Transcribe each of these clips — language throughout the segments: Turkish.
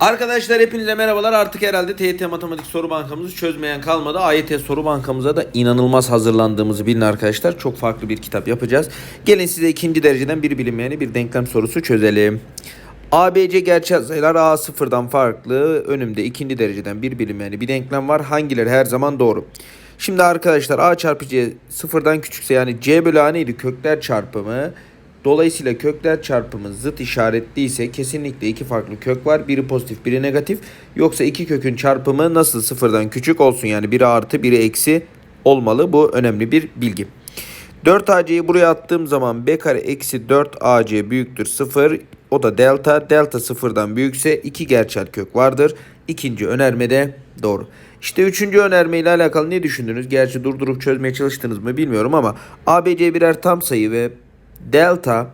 Arkadaşlar hepinize merhabalar. Artık herhalde TYT Matematik Soru Bankamızı çözmeyen kalmadı. AYT Soru Bankamıza da inanılmaz hazırlandığımızı bilin arkadaşlar. Çok farklı bir kitap yapacağız. Gelin size ikinci dereceden bir bilinmeyeni bir denklem sorusu çözelim. ABC gerçel sayılar A sıfırdan farklı. Önümde ikinci dereceden bir bilinmeyeni bir denklem var. Hangileri her zaman doğru? Şimdi arkadaşlar A çarpı C sıfırdan küçükse yani C bölü A neydi? Kökler çarpımı. Dolayısıyla kökler çarpımı zıt işaretliyse kesinlikle iki farklı kök var. Biri pozitif biri negatif. Yoksa iki kökün çarpımı nasıl sıfırdan küçük olsun yani biri artı biri eksi olmalı. Bu önemli bir bilgi. 4AC'yi buraya attığım zaman B kare eksi 4AC büyüktür 0. O da delta. Delta sıfırdan büyükse iki gerçel kök vardır. İkinci önermede doğru. İşte üçüncü önerme ile alakalı ne düşündünüz? Gerçi durdurup çözmeye çalıştınız mı bilmiyorum ama ABC birer tam sayı ve delta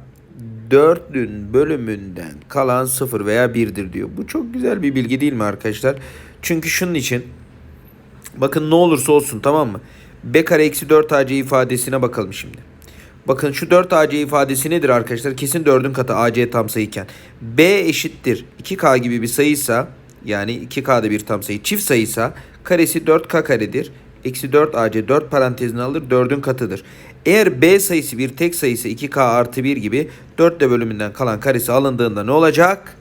4'ün bölümünden kalan 0 veya 1'dir diyor. Bu çok güzel bir bilgi değil mi arkadaşlar? Çünkü şunun için bakın ne olursa olsun tamam mı? B kare eksi 4AC ifadesine bakalım şimdi. Bakın şu 4AC ifadesi nedir arkadaşlar? Kesin 4'ün katı AC tam sayıyken. B eşittir 2K gibi bir sayıysa yani 2K'da bir tam sayı çift sayıysa karesi 4K karedir. Eksi 4AC 4 parantezine alır 4'ün katıdır. Eğer B sayısı bir tek sayısı 2K artı 1 gibi 4 de bölümünden kalan karesi alındığında ne olacak?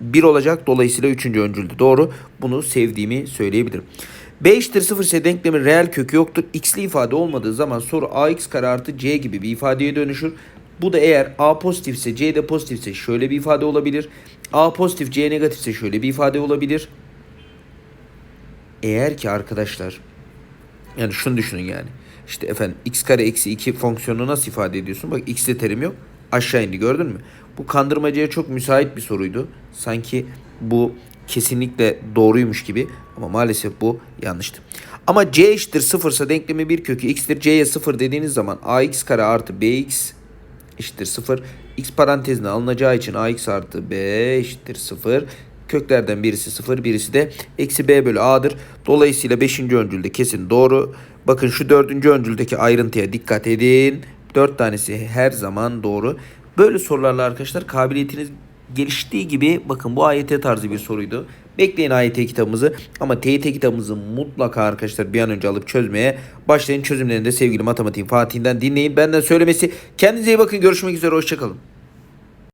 1 olacak. Dolayısıyla 3. öncüldü. Doğru. Bunu sevdiğimi söyleyebilirim. B eşittir 0 ise denklemin reel kökü yoktur. X'li ifade olmadığı zaman soru ax kare artı c gibi bir ifadeye dönüşür. Bu da eğer a pozitifse c de pozitifse şöyle bir ifade olabilir. a pozitif c negatifse şöyle bir ifade olabilir. Eğer ki arkadaşlar yani şunu düşünün yani. İşte efendim x kare eksi 2 fonksiyonunu nasıl ifade ediyorsun? Bak x'de terim yok. Aşağı indi gördün mü? Bu kandırmacaya çok müsait bir soruydu. Sanki bu kesinlikle doğruymuş gibi ama maalesef bu yanlıştı. Ama c eşittir 0 ise denklemi bir kökü x'tir. c'ye 0 dediğiniz zaman ax kare artı bx eşittir 0. x parantezine alınacağı için ax artı b eşittir 0. Köklerden birisi 0 birisi de eksi b bölü a'dır. Dolayısıyla 5. öncülde kesin doğru. Bakın şu 4. öncüldeki ayrıntıya dikkat edin. 4 tanesi her zaman doğru. Böyle sorularla arkadaşlar kabiliyetiniz geliştiği gibi bakın bu AYT tarzı bir soruydu. Bekleyin AYT kitabımızı ama TYT kitabımızı mutlaka arkadaşlar bir an önce alıp çözmeye başlayın. Çözümlerini de sevgili matematiğin Fatih'inden dinleyin. Benden söylemesi. Kendinize iyi bakın. Görüşmek üzere. Hoşçakalın.